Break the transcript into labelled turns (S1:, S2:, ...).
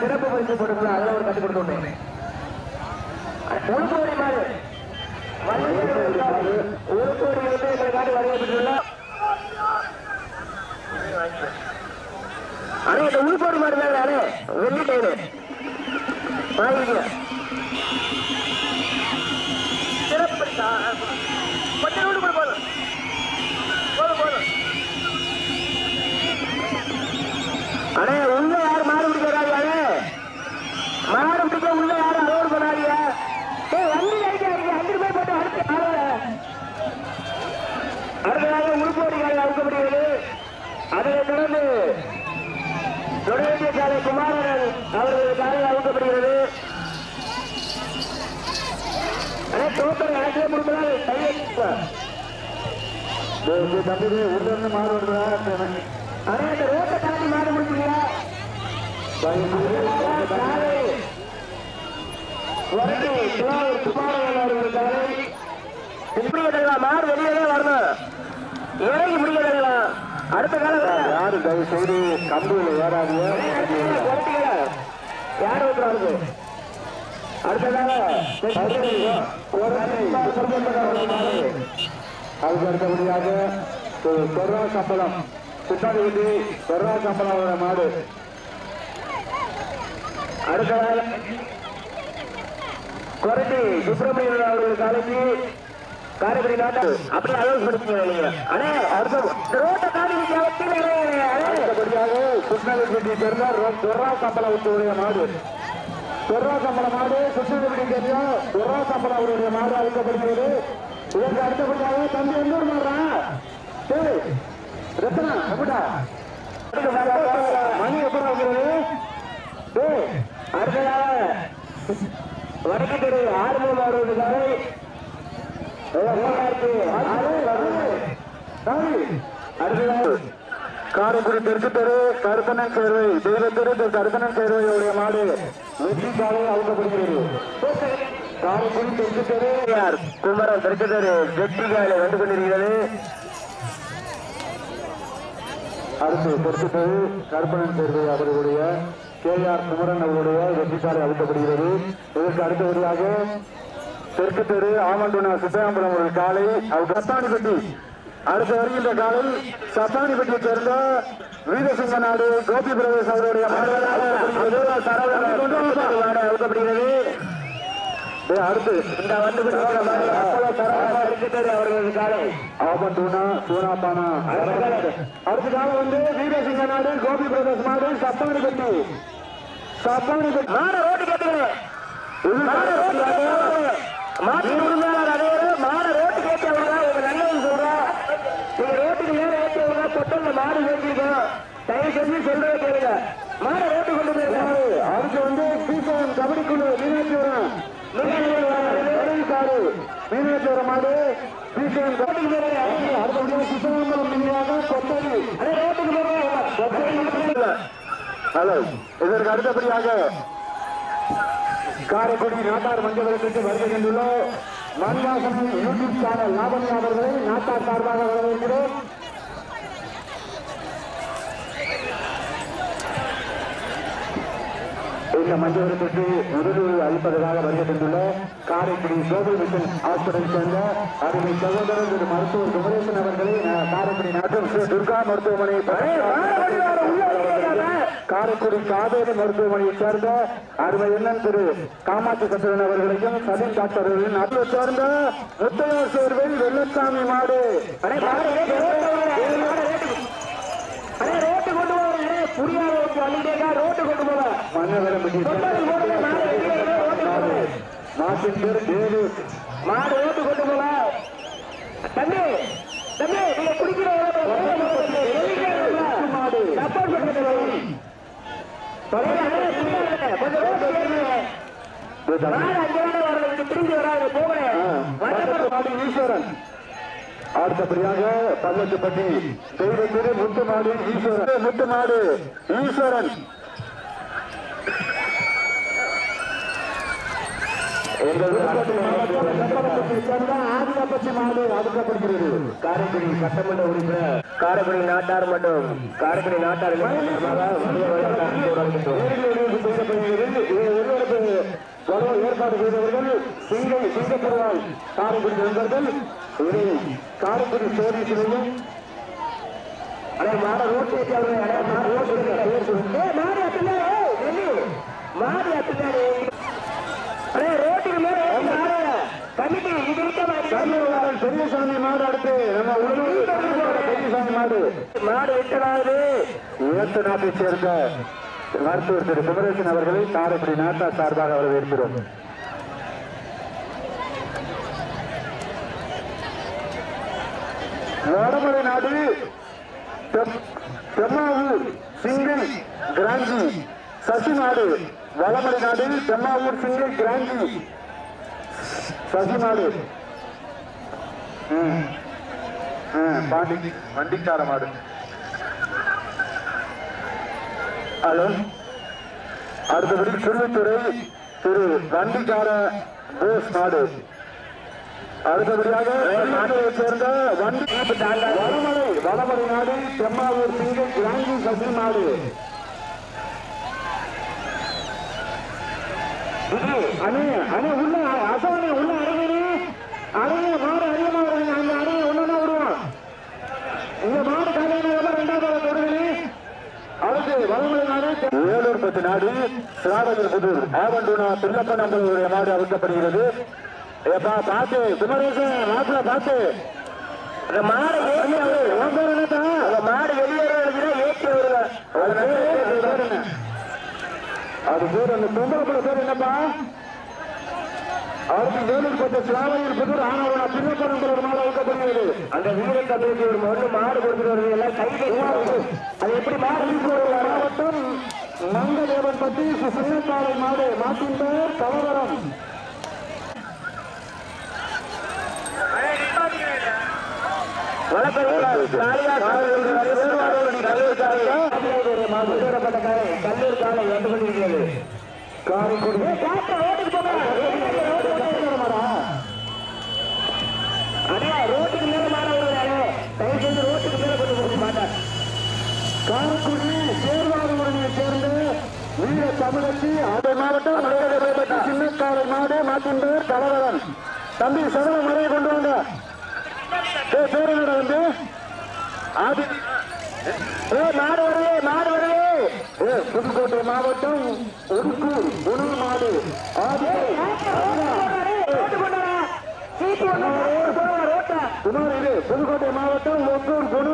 S1: சிறப்பு பரிசு போட்டுக்கலாம். அதில் ஒரு கட்டு கொடுத்து விட்டேன் உள்கோடி மாடு. கோடி வந்து எங்களை காட்டி வருகை அண்ணே இந்த உள்கோடி மாதிரி தானே அண்ணே வெள்ளி டைலு வாங்கிக்க. சிறப்பு. கொஞ்சம் நூறு கூட போதும் போதும் அண்ணே உள்ள யார் மாடு பிடிக்கிறாங்க அண்ணே மாடு பிடிக்க உள்ள யாரும் அலோடு பண்ணாதீங்க ஏய் வண்டி அடிக்காதீங்க அங்கிட்டு போய் போட்டு அடுத்து ஆளுங்க அடுத்ததாக உள்போடிக்காக அவுக்கப்படுகிறது அதனைத் தொடர்ந்து தொடர்ந்து காலை குமாரன் அவர்களது காலை அவுக்கப்படுகிறது டோக்கன் கணக்கிலே முடிப்பதால்
S2: தம்பி உடனே வருதா
S1: அண்ணே இந்த ரோட்டை தாண்டி மாடு கட்டலாம் மாடு வெளியே வரணும் இறங்கி முடிக்க கட்டலாம் அடுத்த காலம்.
S2: யாரு தயவு செய்து கம்பியில் ஏறாதீங்க.
S1: யார் வைக்கிறாரு அடுத்ததாக
S2: அதுக்கு அடுத்தபடியாக கொரோனா சம்பளம். சித்தாடி விட்டு கொரோனா சம்பளம் மாடு.
S1: அடுத்ததாக கொரட்டி சுப்பிரமணியன் அவர்கள் காலைக்கு காரைக்குடி நாட்டு அப்படி அலோஸ் நீங்க அண்ணே அடுத்த ரோட்டை தாண்டி
S2: அடுத்தபடியாக கிருஷ்ணகிரி சேர்ந்த கொரோனா சம்பளம் மாடு. கொரோனா சம்பளம் மாடு கிருஷ்ணகிரி தெரியும். கொரோனா அவருடைய மாடு அழைக்கப்படுகிறது. இதற்கு அடுத்தபடியாக தம்பி எந்த ஊர் மாடுறான் ரத்னா எப்படா மணி எப்படி வைக்கிறது
S1: அடுத்ததாக வடக்கு தெரு ஆறுமுகம் அவர்கள் அடுத்ததாக
S2: காரைக்குடி தெற்கு தெரு கருத்தனன் சேர்வை தெய்வத்தெரு திரு கருத்தனன் சேர்வையுடைய மாடு வெற்றி காலை அழுத்தப்படுகிறது காரைக்குடி தெற்கு தெரு
S1: யார்? குமரன் தெற்குதரு வெற்றி காலை வந்து கொண்டிருக்கிறது
S2: அடுத்து தெற்கு தெரு கருப்பணன் சேர்வை அவர்களுடைய கே ஆர் குமரன் அவருடைய வெற்றி காலை அழுத்தப்படுகிறது இதற்கு அடுத்தபடியாக தெற்கு தெரு ஆமண்டுனா சித்தாம்பரம் அவர்கள் காலை அவர் கஸ்தானிப்பட்டி அடுத்து வருகின்ற காலை சத்தானிப்பட்டியை சேர்ந்த வீரசிங்க நாடு கோபி பிரதேஷ் அவருடைய
S1: அழுத்தப்படுகிறது
S2: டேய், அடுத்து.
S1: இந்த வந்து காலை.
S2: ஆபன் டூனா டூனா பானா. அடுத்த காலம் வந்து வீரசிங்க நாடு கோபி பிரதேஷ் நாடு சத்தானிப்பட்டி சத்தானிப்பட்டி
S1: ரோட்டு ஏற்றவங்க மாடு வேண்டியிருக்கோம் தயவு செஞ்சு சொல்றதை கேளுங்க. மாட ரோட்டு கொண்டு போயிருக்காரு
S2: அவருக்கு வந்து சீசன் கபடி குழு மீனாட்சிபுரம். சாரு மீனாட்சிபுரம் மாடு சீசன் கபடி அடுத்தபடியாக சித்தம்பரம் மீனாக கொத்தடி.
S1: ரோட்டுக்கு போயிருக்காங்க
S2: ஹலோ இதற்கு அடுத்தபடியாக காரைக்குடி நாட்டார் மஞ்சள் வருகை சென்றுள்ளோம் மண்வாசனம் யூடியூப் சேனல் லாபண்ணி அவர்களை நாட்டார் சார்பாக வரவேற்கிறோம். இந்த மஞ்சவரத்திற்கு உதவி அளிப்பதற்காக வருகை தந்துள்ள காரைக்குடி கோகுல் மிஷன் ஹாஸ்பிட்டல் சேர்ந்த அருமை சகோதரர் திரு மருத்துவர் குமரேசன் அவர்களை காரைக்குடி நாட்டம் ஸ்ரீ துர்கா மருத்துவமனை காரைக்குடி காவேரி மருத்துவமனையை சேர்ந்த அருமை எண்ணன் திரு காமாட்சி சந்திரன் அவர்களையும் சதீன் டாக்டர் அவர்களையும் நாட்டை சேர்ந்த முத்தையோர் சேர்வை வெள்ளசாமி மாடு
S1: அண்ணே மாடு ரோட்டு அண்ணே ரோட்டு கொண்டு போவாங்க புரியாத வண்டிட்டேக்கா ரோட்டு கொண்டு போவாங்க
S2: மன்னவரம்பட்டி
S1: தொட்டது போடுங்க, மாடு வெளியே வருது, ரோட்டு கொண்டு போங்க.
S2: நாட்டின் பேர் தேவு.
S1: மாடு ரோட்டு கொண்டு போல தம்பி தம்பி நீங்க குடிக்கிற
S2: மாடு?
S1: சப்போர்ட் பண்ணுறது கொஞ்சம் ரோட்டு வரல திரும்பி வராது.
S2: மாடு ஈஸ்வரன். அடுத்தபடியாக பள்ளத்துப்பட்டி தெய்வத்திரு முத்துமாடு ஈஸ்வரன். முத்துமாடு ஈஸ்வரன். ஆதிக்கப்பட்சி மாடு அடுக்கப்படுகிறது
S1: காரைக்குடி சட்டமன்ற உறுப்பினர் காரைக்குடி நாட்டார் மற்றும் காரைக்குடி நாட்டார்
S2: ஏற்பாடு செய்தவர்கள் சிங்கை சிங்கப்படுவாய் காரைக்குடி நண்பர்கள் காரைக்குடி சோதி சிலையும்
S1: அடே மாட ரோட் ஏத்தி அவரு அடே மாட அத்துனாரு மாடி அத்துனாரு ரோட்டுக்கு மேல கமிட்டி இது
S2: பெரியசாமி மாடு அடுத்து நம்ம பெரியசாமி மாடு.
S1: மாடு
S2: நாட்டை சேர்ந்த மருத்துவர் திரு குமரேசன் அவர்களை காரைக்குடி நாட்டா சார்பாக வரவேற்கிறோம். வடமலை நாடு தெம்மாவூர் சிங்கிள் கிராஞ்சி சசிநாடு வடமலை நாடு தெம்மாவூர் சிங்கிள் கிராஞ்சி. சசிநாடு பாண்டி வண்டிக்கார மாடு. ஹலோ. அடுத்தபடி திருவத்துறை திரு வண்டிக்கார போஸ் நாடு அடுத்தபடியாக நாட்டையைச் சேர்ந்த வண்டி வடமலை வடமலை நாடு தெம்மாவூர் சிங்கை கிராங்கி சசி நாடு அணி அணி உள்ள அசவணி உள்ள அடங்கினி அடங்கிய மாறு அதிகமாக வருங்க அந்த அணியை ஒண்ணு விடுவோம் இந்த மாடு கல்யாணம் ரெண்டாவது தொடுகிறீ அடுத்து வடமலை நாடு வேலூர் நாடு சிராவகர் புதூர் ஆவண்டூனா தில்லப்ப நம்பருடைய நாடு அவிழ்க்கப்படுகிறது. ஏப்பா பாத்து குமரேசன் மாப்பிள பாத்து.
S1: அந்த மாடு ஏத்தி அந்த மாடு வெளியேறதுன்னா ஏத்தி வருங்க
S2: அது பேர் அந்த பொம்பளை பேர் என்னப்பா? அடுத்து வேலூர் பத்து சிராவகர் புதூர் ஆனவனா தில்லப்ப நம்பர் நாடு அவிழ்க்கப்படுகிறது.
S1: அந்த வீர ஒரு ஒண்ணு மாடு கொடுத்துட்டு வருது எல்லாம் கை அது எப்படி மாடு
S2: மாவட்டம் மங்கதேவன் பற்றி சின்னக்காலை மாடு மாட்டின் பெயர் கலவரம்
S1: கல்லூர் காலை வந்து கொண்டிருக்கிறது
S2: காரைக்குடி
S1: அண்ணா ரோட்டுக்கு மேல மாட விடுறாரு தயவு செஞ்சு ரோட்டுக்கு மேல கொண்டு போக மாட்டார்
S2: காரைக்குடி சேர்வாரூரனை சேர்ந்த தமிழச்சி அதை மாவட்டம் பற்றி சின்னக்காலை மாடு மாட்டின் பெயர் கலவரம் தம்பி சகல மலையை கொண்டு வந்து ஆதி
S1: ஏ மாடு வருது மாடு வருது
S2: ஏ, புதுக்கோட்டை மாவட்டம் ஒடுக்கூர் குண மாடு. ஆதி புதுக்கோட்டை மாவட்டம் ஒக்கூர் குண